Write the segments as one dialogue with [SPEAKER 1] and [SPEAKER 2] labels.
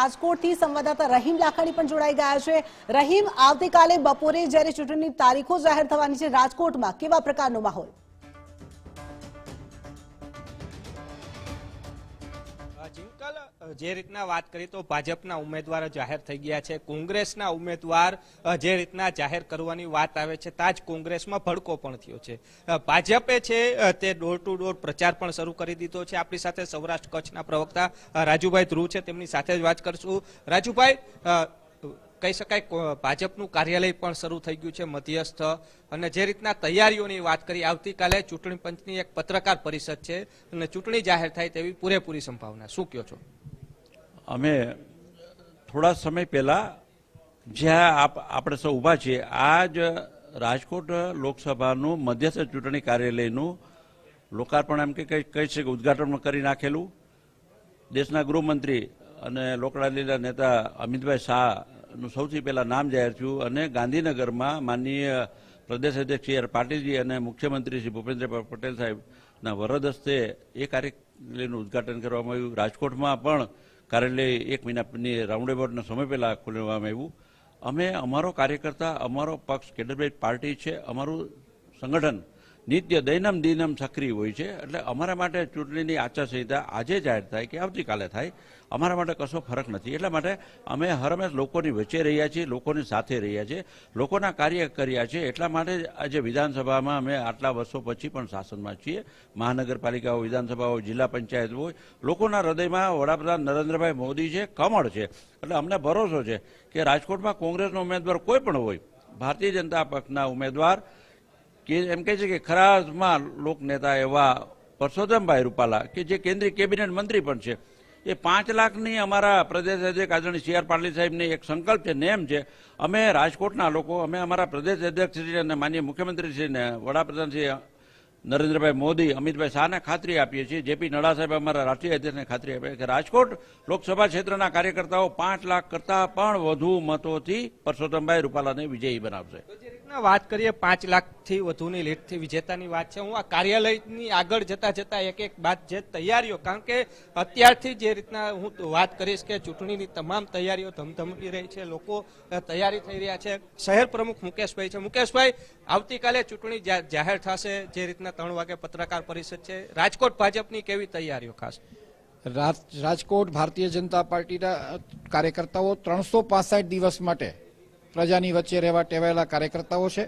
[SPEAKER 1] રાજકોટથી સંવાદદાતા રહીમ લાખાણી પણ જોડાઈ ગયા છે. રહીમ, આવતીકાલે બપોરે જ્યારે ચૂંટણીની તારીખો જાહેર થવાની છે રાજકોટમાં, કેવા પ્રકારનો માહોલ?
[SPEAKER 2] જે રીતના વાત કરી તો ભાજપના ઉમેદવાર જાહેર થઈ ગયા છે. કોંગ્રેસના ઉમેદવાર જે રીતના જાહેર કરવાની વાત આવે છે ત્યાં જ કોંગ્રેસમાં ભડકો પણ થયો છે. ભાજપે છે તે ડોર ટુ ડોર પ્રચાર પણ શરૂ કરી દીધો છે. આપણી સાથે સૌરાષ્ટ્ર કચ્છના પ્રવક્તા રાજુભાઈ ધ્રુવ છે. તેમની સાથે જ વાત કરશું. રાજુભાઈ કહી શકાય ભાજપનું કાર્યાલય પણ શરૂ થઈ ગયું છે, મધ્યસ્થ. અને જે રીતના તૈયારીઓની વાત કરી, આવતીકાલે ચૂંટણી પંચની એક પત્રકાર પરિષદ છે. અને ચૂંટણી જાહેર થાય તેવી પૂરેપૂરી સંભાવના. શું કહો છો?
[SPEAKER 3] અમે થોડા સમય પહેલા જ્યાં આપ, આપણે સૌ ઊભા છીએ આ જ રાજકોટ લોકસભાનું મધ્યસ્થ ચૂંટણી કાર્યાલયનું લોકાર્પણ એમ કે કહી છે કે ઉદઘાટન કરી નાખેલું. દેશના ગૃહમંત્રી અને લોકડાલીલા નેતા અમિતભાઈ શાહનું સૌથી પહેલાં નામ જાહેર થયું અને ગાંધીનગરમાં માનનીય પ્રદેશ અધ્યક્ષ સી આર પાટીલજી અને મુખ્યમંત્રી શ્રી ભૂપેન્દ્રભાઈ પટેલ સાહેબના વરદ હસ્તે એ કાર્યાલયનું ઉદઘાટન કરવામાં આવ્યું. રાજકોટમાં પણ કાર્યાલય એક મહિનાની રાઉન્ડ એબાઉટનો સમય પહેલાં ખોલવામાં આવ્યું. અમે, અમારો કાર્યકર્તા, અમારો પક્ષ, કેડરબેટ પાર્ટી છે, અમારું સંગઠન નિત્ય દૈનમ દિનમ સક્રિય હોય છે, એટલે અમારા માટે ચૂંટણીની આચારસંહિતા આજે જાહેર થાય કે આવતીકાલે થાય, અમારા માટે કશો ફરક નથી. એટલા માટે અમે હરમેશ લોકોની વચ્ચે રહ્યા છીએ, લોકોની સાથે રહ્યા છીએ, લોકોના કાર્ય કર્યા છે, એટલા માટે આજે વિધાનસભામાં અમે આટલા વર્ષો પછી પણ શાસનમાં છીએ. મહાનગરપાલિકાઓ, વિધાનસભાઓ, જિલ્લા પંચાયત હોય, લોકોના હૃદયમાં વડાપ્રધાન નરેન્દ્રભાઈ મોદી છે, કમળ છે. એટલે અમને ભરોસો છે કે રાજકોટમાં કોંગ્રેસનો ઉમેદવાર કોઈ પણ હોય, ભારતીય જનતા પક્ષના ઉમેદવાર કે એમ કહે છે કે ખરામાં લોકનેતા એવા પરસોત્તમભાઈ રૂપાલા કે જે કેન્દ્રીય કેબિનેટ મંત્રી પણ છે, એ પાંચ લાખની અમારા પ્રદેશ અધ્યક્ષ આદરણીય સી આર પાટીલ સાહેબની એક સંકલ્પ છે નેમ છે, અમે રાજકોટના લોકો, અમે અમારા પ્રદેશ અધ્યક્ષ શ્રી અને માનનીય મુખ્યમંત્રી શ્રીને વડાપ્રધાન શ્રી નરેન્દ્રભાઈ મોદી, અમિતભાઈ શાહને ખાતરી આપીએ છીએ, જેપી નડ્ડા સાહેબ અમારા રાષ્ટ્રીય અધ્યક્ષને ખાતરી આપી કે રાજકોટ લોકસભા ક્ષેત્રના કાર્યકર્તાઓ પાંચ લાખ કરતાં પણ વધુ મતોથી પરસોત્તમભાઈ રૂપાલાને વિજયી બનાવશે.
[SPEAKER 2] વાત કરીએ, પાંચ લાખથી વધુની લીડથી વિજેતાની વાત છે. હું આ કાર્યાલયની આગળ જતા જતા એક એક બાદ જે તૈયારીઓ, કારણ કે અત્યારથી જે રીતના હું વાત કરીશ કે ચૂંટણીની તમામ તૈયારીઓ ધમધમતી રહી છે, લોકો તૈયારી થઈ રહ્યા છે. શહેર પ્રમુખ મુકેશભાઈ છે. મુકેશભાઈ, આવતીકાલે ચૂંટણી જાહેર થશે, જે રીતના ત્રણ વાગે પત્રકાર પરિષદ છે. રાજકોટ ભાજપની કેવી તૈયારીઓ ખાસ?
[SPEAKER 4] રાજ- રાજકોટ ભારતીય જનતા પાર્ટીના કાર્યકર્તાઓ ત્રણસો દિવસ માટે પ્રજાની વચ્ચે રહેવા ટેવાયેલા કાર્યકર્તાઓ છે.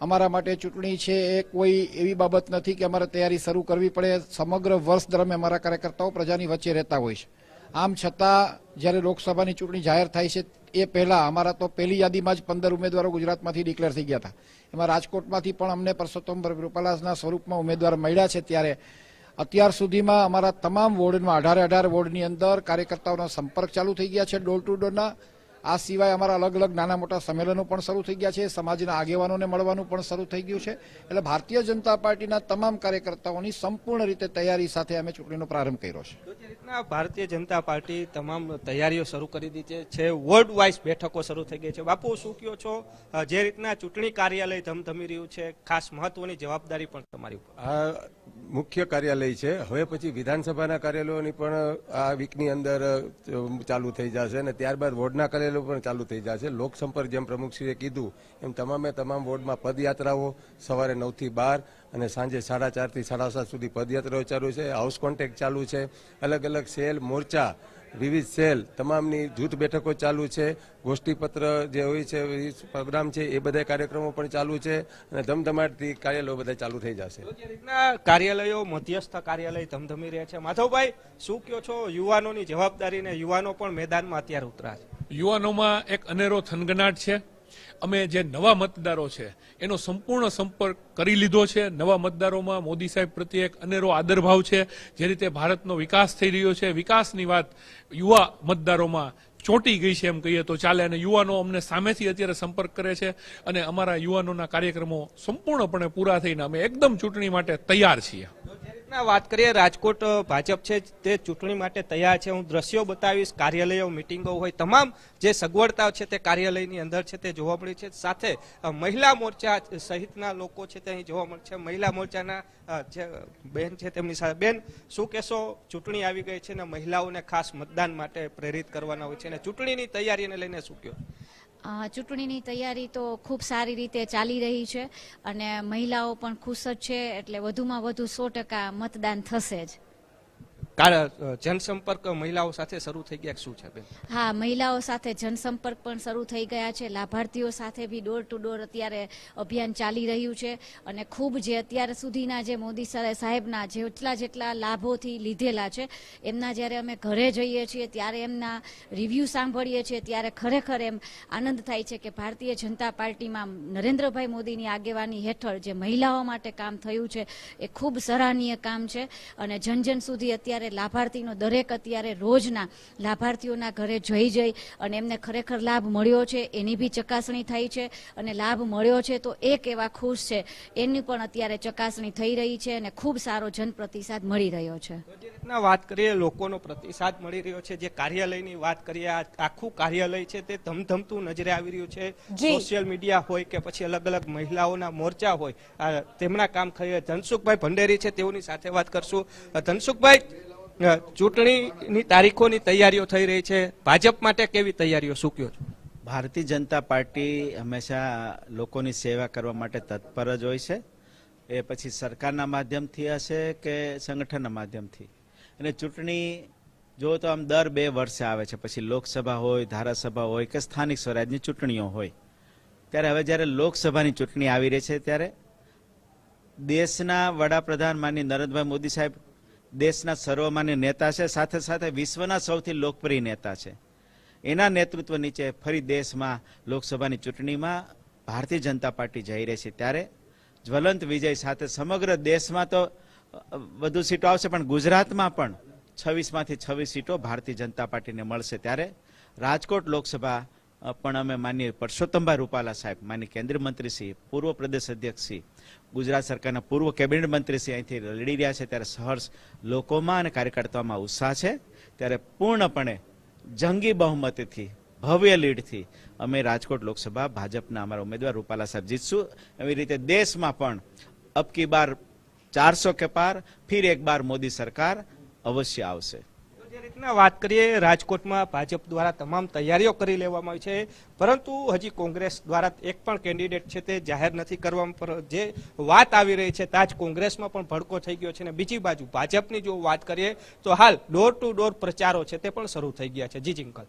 [SPEAKER 4] અમારા માટે ચૂંટણી છે એ કોઈ એવી બાબત નથી કે અમારે તૈયારી શરૂ કરવી પડે. સમગ્ર વર્ષ દરમિયાન અમારા કાર્યકર્તાઓ પ્રજાની વચ્ચે રહેતા હોય છે. આમ છતાં, જ્યારે લોકસભાની ચૂંટણી જાહેર થાય છે, એ પહેલાં અમારા તો પહેલી યાદીમાં જ પંદર ઉમેદવારો ગુજરાતમાંથી ડિક્લેર થઈ ગયા હતા. એમાં રાજકોટમાંથી પણ અમને પરસોત્તમ રૂપાલાસના સ્વરૂપમાં ઉમેદવાર મળ્યા છે ત્યારે અત્યાર સુધીમાં અમારા તમામ વોર્ડમાં અઢારે અઢાર વોર્ડની અંદર કાર્યકર્તાઓનો સંપર્ક ચાલુ થઈ ગયા છે. ડોર ટુ ડોરના આ સિવાય અમારા અલગ અલગ નાના મોટા સંમેલનો પણ શરૂ થઈ ગયા છે. સમાજના આગેવાનોને મળવાનું પણ શરૂ થઈ ગયું છે. એટલે ભારતીય જનતા પાર્ટીના તમામ કાર્યકર્તાઓની સંપૂર્ણ રીતે તૈયારી સાથે અમે ચૂંટણીનો પ્રારંભ કર્યો છે.
[SPEAKER 2] જે રીતના ભારતીય જનતા પાર્ટી તમામ તૈયારીઓ શરૂ કરી દીધી છે. વર્લ્ડ વાઇઝ બેઠકો શરૂ થઈ ગઈ છે. બાપુ શું કયો છો? જે રીતના ચૂંટણી કાર્યાલય ધમધમી રહ્યું છે? ખાસ મહત્વની જવાબદારી પણ તમારી ઉપર.
[SPEAKER 5] આ મુખ્ય કાર્યાલય છે. હવે પછી વિધાનસભાના કાર્યાલયોની પણ, આ વીકની અંદર ચાલુ થઈ જશે અને ત્યારબાદ વોર્ડના કાર્યાલયો પણ ચાલુ થઈ જશે. લોકસંપર્ક જેમ પ્રમુખશ્રીએ કીધું, એમ તમામે તમામ વોર્ડમાં પદયાત્રાઓ સવારે નવથી બાર અને સાંજે સાડા ચારથી સાડા સાત સુધી પદયાત્રાઓ ચાલુ છે. હાઉસ કોન્ટેક્ટ ચાલુ છે. અલગ અલગ સેલ, મોરચા વિવિધ સેલ તમામની જૂથ બેઠકો ચાલુ છે. ગોષ્ઠીપત્ર જે હોય છે પ્રોગ્રામ છે એ બધા કાર્યક્રમો પણ ચાલુ છે અને ધમધમાટથી કાર્યાલયો બધા ચાલુ થઈ જશે.
[SPEAKER 2] કાર્યાલયો મધ્યસ્થ કાર્યાલય ધમધમી રહ્યા છે. માધવભાઈ શું કહો છો? યુવાનોની જવાબદારીને યુવાનો પણ મેદાનમાં અત્યારે ઉતરા છે.
[SPEAKER 6] યુવાનોમાં એક અનેરો થનગનાટ છે. અમે જે નવા મતદારો છે, એનો સંપૂર્ણ સંપર્ક કરી લીધો છે. નવા મતદારોમાં મોદી સાહેબ પ્રત્યે એક અનેરો આદરભાવ છે. જે રીતે ભારતનો વિકાસ થઈ રહ્યો છે, વિકાસની વાત યુવા મતદારોમાં ચોંટી ગઈ છે એમ કહીએ તો ચાલે. અને યુવાનો અમને સામેથી અત્યારે સંપર્ક કરે છે અને અમારા યુવાનોના કાર્યક્રમો સંપૂર્ણપણે પૂરા થઈને અમે એકદમ ચૂંટણી માટે તૈયાર છીએ.
[SPEAKER 2] રીતના વાત કરીએ, રાજકોટ ભાજપ છે, તે ચૂંટણી માટે તૈયાર છે. હું દ્રશ્યો બતાવીશ, કાર્યાલયો, મિટિંગો હોય, તમામ જે સગવડતાઓ છે તે કાર્યાલયની અંદર છે તે જોવા મળી છે. સાથે મહિલા મોરચા સહિતના લોકો છે તે અહીં જોવા મળે છે. મહિલા મોરચાના જે બેન છે તેમની સાથે. બેન, શું કહેશો? ચૂંટણી આવી ગઈ છે ને મહિલાઓને ખાસ મતદાન માટે પ્રેરિત કરવાના હોય છે અને ચૂંટણીની તૈયારીને લઈને શું કહો
[SPEAKER 7] ચૂંટણીની તૈયારી તો ખૂબ સારી રીતે ચાલી રહી છે અને મહિલાઓ પણ ખુશ જ છે એટલે વધુમાં વધુ સો ટકા મતદાન થશે જ.
[SPEAKER 2] જનસંપર્ક મહિલાઓ સાથે શરૂ થઈ ગયા શું છે બેન?
[SPEAKER 7] હા, મહિલાઓ સાથે જનસંપર્ક પણ શરૂ થઈ ગયા છે. લાભાર્થીઓ સાથે બી ડોર ટુ ડોર અત્યારે અભિયાન ચાલી રહ્યું છે અને ખૂબ જે અત્યાર સુધીના જે મોદી સાહેબના જેટલા જેટલા લાભોથી લીધેલા છે, એમના જ્યારે અમે ઘરે જઈએ છીએ, ત્યારે એમના રિવ્યૂ સાંભળીએ છીએ, ત્યારે ખરેખર એમ આનંદ થાય છે કે ભારતીય જનતા પાર્ટીમાં નરેન્દ્રભાઈ મોદીની આગેવાની હેઠળ જે મહિલાઓ માટે કામ થયું છે, એ ખૂબ સરાહનીય કામ છે. અને જન જન સુધી અત્યારે લાભાર્થીનો દરેક અત્યારે રોજના લાભાર્થીઓના ઘરે જઈ જઈ અને એમને ખરેખર લાભ મળ્યો છે એની બી ચકાસણી થઈ છે અને લાભ મળ્યો છે તો એક એવા ખુશ છે એની પણ અત્યારે ચકાસણી થઈ રહી છે અને ખૂબ સારો જન પ્રતિસાદ મળી રહ્યો છે.
[SPEAKER 2] રીતના વાત કરીએ લોકોનો પ્રતિસાદ મળી રહ્યો છે જે કાર્યાલયની વાત કરીએ આખું કાર્યાલય છે તે ધમધમતું નજરે આવી રહ્યું છે. સોશિયલ મીડિયા હોય કે પછી અલગ અલગ મહિલાઓના મોરચા હોય તેમના કામ થઈ ધનસુખભાઈ ભંડેરી છે તેઓની સાથે વાત કરશું. ધનસુખભાઈ ચૂંટણીની તારીખોની તૈયારીઓ થઈ રહી છે. ભાજપ માટે કેવી તૈયારીઓ સૂક્યો છો?
[SPEAKER 8] ભારતીય જનતા પાર્ટી હંમેશા લોકોની સેવા કરવા માટે તત્પર જ હોય છે. એ પછી સરકારના માધ્યમથી હશે કે સંગઠનના માધ્યમથી? અને ચૂંટણી જો તો આમ દર બે વર્ષે આવે છે. પછી લોકસભા હોય, ધારાસભા હોય કે સ્થાનિક સ્વરાજની ચૂંટણીઓ હોય. ત્યારે હવે જ્યારે લોકસભાની ચૂંટણી આવી રહી છે ત્યારે દેશના વડાપ્રધાન માનની નરેન્દ્રભાઈ મોદી સાહેબ દેશના સર્વમાન્ય નેતા છે, સાથે સાથે વિશ્વના સૌથી લોકપ્રિય નેતા છે. એના નેતૃત્વ નીચે ફરી દેશમાં લોકસભાની ચૂંટણીમાં ભારતીય જનતા પાર્ટી જઈ રહી છે ત્યારે જ્વલંત વિજય સાથે સમગ્ર દેશમાં તો વધુ સીટો આવશે, પણ ગુજરાતમાં પણ છવ્વીસમાંથી છવ્વીસ સીટો ભારતીય જનતા પાર્ટીને મળશે ત્યારે રાજકોટ લોકસભા પણ અમે માનીએ પરસોત્તમભાઈ રૂપાલા સાહેબ, માનીએ કેન્દ્રીય મંત્રી શ્રી પૂર્વ પ્રદેશ અધ્યક્ષ શ્રી, ગુજરાત સરકારના પૂર્વ કેબિનેટ મંત્રી શ્રી અહીંથી લડી રહ્યા છે. ત્યારે સહર્ષ લોકોમાં અને કાર્યકર્તાઓમાં ઉત્સાહ છે. ત્યારે પૂર્ણપણે જંગી બહુમતીથી, ભવ્ય લીડથી અમે રાજકોટ લોકસભા ભાજપના અમારા ઉમેદવાર રૂપાલા સાહેબ જીતશું. એવી રીતે દેશમાં પણ અબકી બાર ચારસો કે પાર, ફિર એક બાર મોદી સરકાર અવશ્ય આવશે.
[SPEAKER 2] રીતના વાત કરીએ, રાજકોટમાં ભાજપ દ્વારા તમામ તૈયારીઓ કરી લેવામાં આવી છે. પરંતુ હજી કોંગ્રેસ દ્વારા એક પણ કેન્ડિડેટ છે તે જાહેર નથી કરવામાં, પર જે વાત આવી રહી છે તાજ કોંગ્રેસમાં પણ ભડકો થઈ ગયો છે. અને બીજી બાજુ ભાજપની જો વાત કરીએ, તો હાલ ડોર ટુ ડોર પ્રચારો છે તે પણ શરૂ થઈ ગયા છે. જી જિંકલ